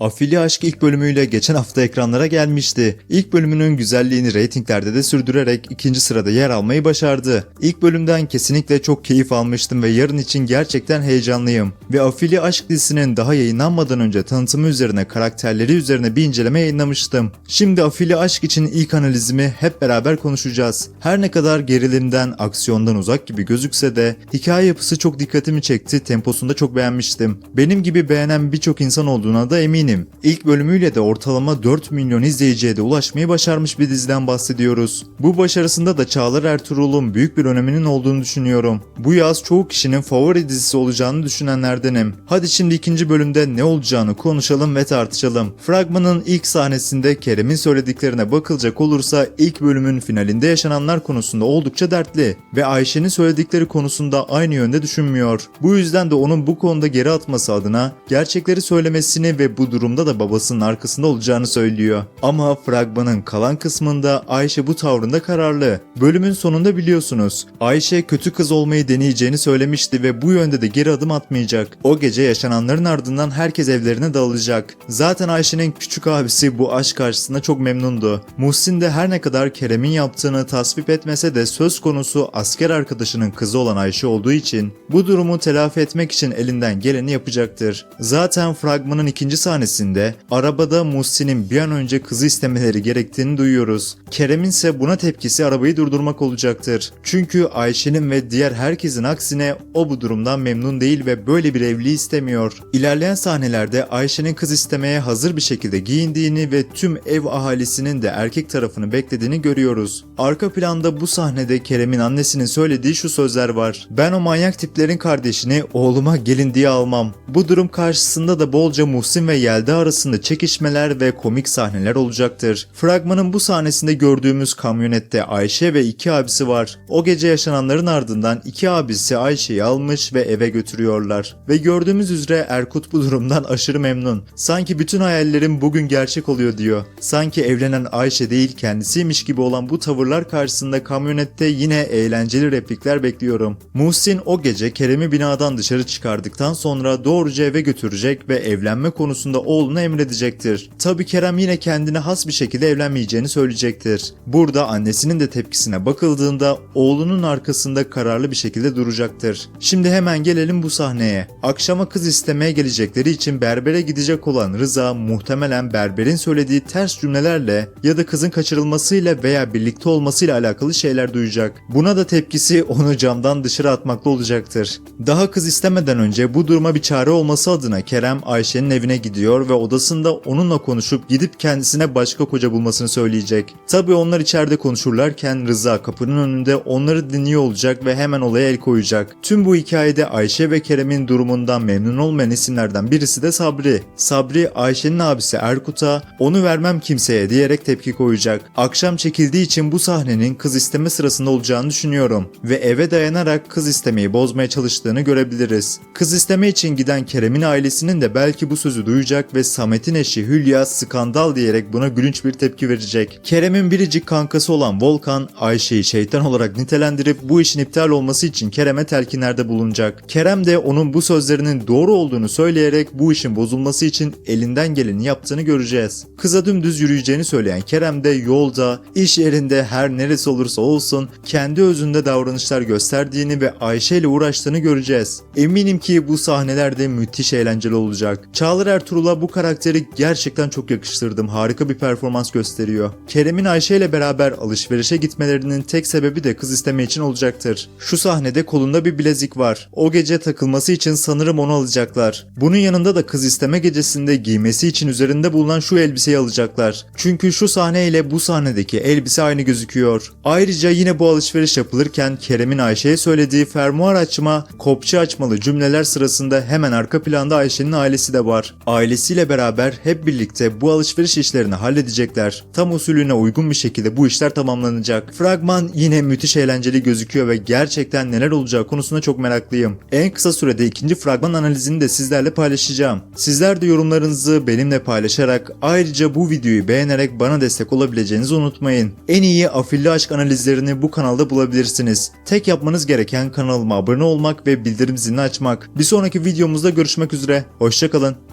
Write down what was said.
Afili Aşk ilk bölümüyle geçen hafta ekranlara gelmişti. İlk bölümünün güzelliğini reytinglerde de sürdürerek ikinci sırada yer almayı başardı. İlk bölümden kesinlikle çok keyif almıştım ve yarın için gerçekten heyecanlıyım. Ve Afili Aşk dizisinin daha yayınlanmadan önce tanıtımı üzerine karakterleri üzerine bir inceleme yayınlamıştım. Şimdi Afili Aşk için ilk analizimi hep beraber konuşacağız. Her ne kadar gerilimden, aksiyondan uzak gibi gözükse de hikaye yapısı çok dikkatimi çekti, temposunu da çok beğenmiştim. Benim gibi beğenen birçok insan olduğuna da eminim. İlk bölümüyle de ortalama 4 milyon izleyiciye de ulaşmayı başarmış bir diziden bahsediyoruz. Bu başarısında da Çağlar Ertuğrul'un büyük bir öneminin olduğunu düşünüyorum. Bu yaz çoğu kişinin favori dizisi olacağını düşünenlerdenim. Hadi şimdi ikinci bölümde ne olacağını konuşalım ve tartışalım. Fragmanın ilk sahnesinde Kerem'in söylediklerine bakılacak olursa ilk bölümün finalinde yaşananlar konusunda oldukça dertli ve Ayşe'nin söyledikleri konusunda aynı yönde düşünmüyor. Bu yüzden de onun bu konuda geri atması adına gerçekleri söylemesini ve bu durumda da babasının arkasında olacağını söylüyor. Ama fragmanın kalan kısmında Ayşe bu tavrında kararlı. Bölümün sonunda biliyorsunuz Ayşe kötü kız olmayı deneyeceğini söylemişti ve bu yönde de geri adım atmayacak. O gece yaşananların ardından herkes evlerine dağılacak. Zaten Ayşe'nin küçük abisi bu aşk karşısında çok memnundu. Muhsin de her ne kadar Kerem'in yaptığını tasvip etmese de söz konusu asker arkadaşının kızı olan Ayşe olduğu için bu durumu telafi etmek için elinden geleni yapacaktır. Zaten fragmanın ikinci sahnesinde arabada Muhsin'in bir an önce kızı istemeleri gerektiğini duyuyoruz. Kerem'in ise buna tepkisi arabayı durdurmak olacaktır. Çünkü Ayşe'nin ve diğer herkesin aksine o bu durumdan memnun değil ve böyle bir evliliği istemiyor. İlerleyen sahnelerde Ayşe'nin kız istemeye hazır bir şekilde giyindiğini ve tüm ev ahalisinin de erkek tarafını beklediğini görüyoruz. Arka planda bu sahnede Kerem'in annesinin söylediği şu sözler var. Ben o manyak tiplerin kardeşini oğluma gelin diye almam. Bu durum karşısında da bolca Muhsin ve Yelda arasında çekişmeler ve komik sahneler olacaktır. Fragmanın bu sahnesinde gördüğümüz kamyonette Ayşe ve iki abisi var. O gece yaşananların ardından iki abisi Ayşe'yi almış ve eve götürüyorlar. Ve gördüğümüz üzere Erkut bu durumdan aşırı memnun. Sanki bütün hayallerim bugün gerçek oluyor diyor. Sanki evlenen Ayşe değil kendisiymiş gibi olan bu tavırlar karşısında kamyonette yine eğlenceli replikler bekliyorum. Muhsin o gece Kerem'i binadan dışarı çıkardıktan sonra doğruca eve götürecek ve evlenme konusunda oğluna emredecektir. Tabi Kerem yine kendine has bir şekilde evlenmeyeceğini söyleyecektir. Burada annesinin de tepkisine bakıldığında oğlunun arkasında kararlı bir şekilde duracaktır. Şimdi hemen gelelim bu sahneye. Akşama kız istemeye gelecekleri için berbere gidecek olan Rıza muhtemelen berberin söylediği ters cümlelerle ya da kızın kaçırılmasıyla veya birlikte olmasıyla alakalı şeyler duyacak. Buna da tepkisi onu camdan dışarı atmakla olacaktır. Daha kız istemeden önce bu duruma bir çare olması adına Kerem Ayşe'nin evine gidiyor ve odasında onunla konuşup gidip kendisine başka koca bulmasını söyleyecek. Tabi onlar içeride konuşurlarken Rıza kapının önünde onları dinliyor olacak ve hemen olaya el koyacak. Tüm bu hikayede Ayşe ve Kerem'in durumundan memnun olmayan isimlerden birisi de Sabri. Sabri Ayşe'nin abisi Erkut'a onu vermem kimseye diyerek tepki koyacak. Akşam çekildiği için bu sahnenin kız isteme sırasında olacağını düşünüyorum ve eve dayanarak kız istemeyi bozmaya çalıştığını görebiliriz. Kız isteme için giden Kerem'in ailesinin de belki bu sözü duyacak ve Samet'in eşi Hülya skandal diyerek buna gülünç bir tepki verecek. Kerem'in biricik kankası olan Volkan Ayşe'yi şeytan olarak nitelendirip bu işin iptal olması için Kerem'e telkinlerde bulunacak. Kerem de onun bu sözlerinin doğru olduğunu söyleyerek bu işin bozulması için elinden geleni yaptığını göreceğiz. Kıza dümdüz yürüyeceğini söyleyen Kerem de yolda, iş yerinde her neresi olursa olsun kendi özünde davranışlar gösterdiğini ve Ayşe ile uğraştığını göreceğiz. Eminim ki bu sahnelerde müthiş eğlenceli olacak. Çağlar Ertuğrul'a bu karakteri gerçekten çok yakıştırdım. Harika bir performans gösteriyor. Kerem'in Ayşe ile beraber alışverişe gitmelerinin tek sebebi de kız isteme için olacaktır. Şu sahnede kolunda bir bilezik var. O gece takılması için sanırım onu alacaklar. Bunun yanında da kız isteme gecesinde giymesi için üzerinde bulunan şu elbiseyi alacaklar. Çünkü şu sahne ile bu sahnedeki elbise aynı gözüküyor. Ayrıca yine bu alışveriş yapılırken Kerem'in Ayşe'ye söylediği fermuar açma, kopçu açmalı cümleler sırasında hemen arka planda Ayşe'nin ailesi de var. Ailesiyle beraber hep birlikte bu alışveriş işlerini halledecekler. Tam usulüne uygun bir şekilde bu işler tamamlanacak. Fragman yine müthiş eğlenceli gözüküyor ve gerçekten neler olacağı konusunda çok meraklıyım. En kısa sürede ikinci fragman analizini de sizlerle paylaşacağım. Sizler de yorumlarınızı benimle paylaşarak ayrıca bu videoyu beğenerek bana destek olabileceğinizi unutmayın. En iyi afilli aşk analizlerini bu kanalda bulabilirsiniz. Tek yapmanız gereken kanalıma abone olmak ve bildirim zilini açmak. Bir sonraki videomuzda görüşmek üzere. Hoşçakalın.